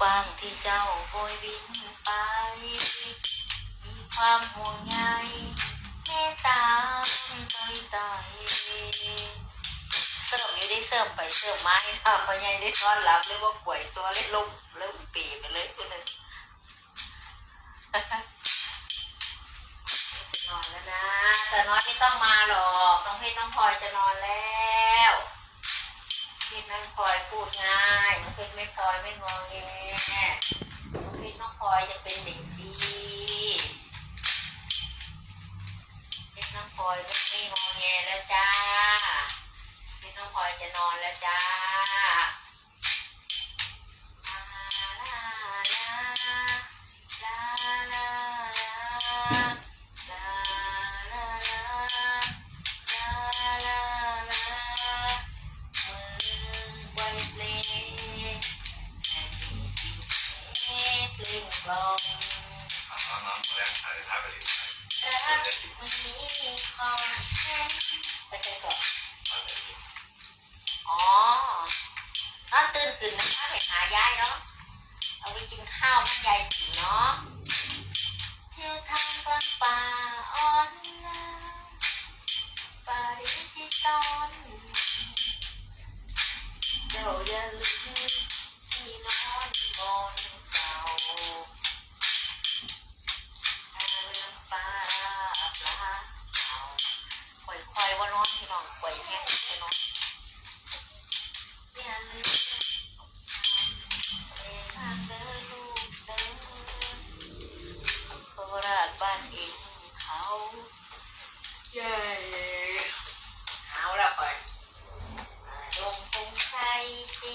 ความที่เจ้าโบยบินไป มีความห่วงใยเมตตาต่อยต่อยสริมอยู่ได้เสริมไปเสริมมาให้ทำพอใหญได้นอนหลับหรือว่าป่วยตัวเล็กลงเริ่มปีไปเลยคนหนึ่งจะนอนแล้วนะ แต่น้อยไม่ต้องมาหรอก น้องเพชรน้องพลอยจะนอนแล้ว น้องพลอยพูดง่ายน้องเพชรไม่พลอยไม่งอแงน้องเพชรน้องพลอยจะเป็นเด็กดีเพชรน้องพลอยไม่ไม่งอแงแล้วจ้าเพชรน้องพลอยจะนอนแล้วจ้า แล้วถ่ายถ่ายไปเลยรักมันมีความแข็งไปใจก่อนอ๋อตื่นขึ้นนะคะไปหายายเนาะ เอาไปกินข้าวมันยายถึงเนาะ เที่ยวทางกลางป่า พี่น้องคอยแห้งพี่น้องอย่าลืมเดินทางเดินลูกเดินโคราชบ้านเองเขาเย้เอาละไปลงคงใครสิ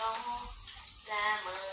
ลงละเมอ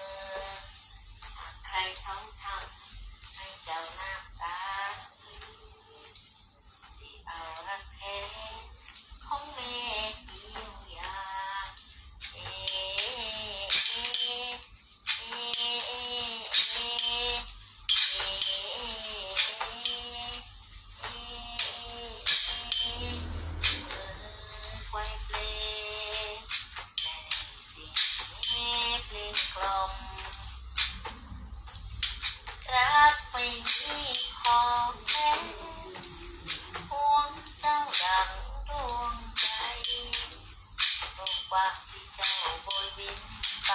บินไป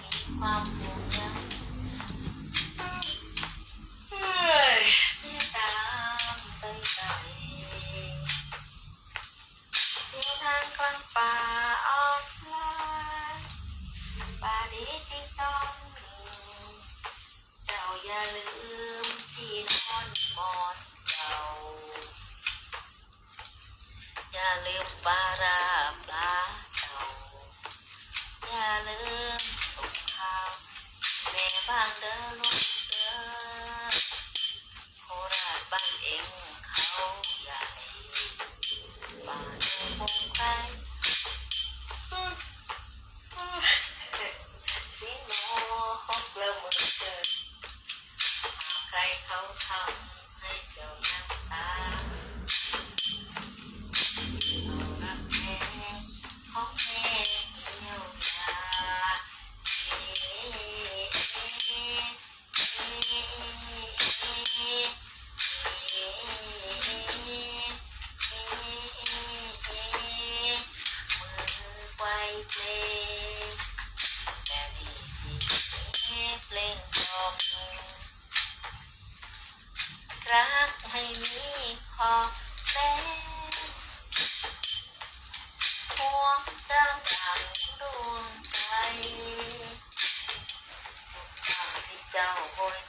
มีความห่วงใยเฮ้ยไม่ตามใจใจเที่ยวทางกลางป่าออนไลน์ป่าดิจิตอลเจ้าอย่าลืมที่นอนหมอนเก่าอย่าลืมปลารา บ้างเด้อลูกเด้อโคราชบ้านเองเขาใหญ่บ้านคงใครเสียงโมฮกเริ่มมือเจอใครเขาทำ ทุกค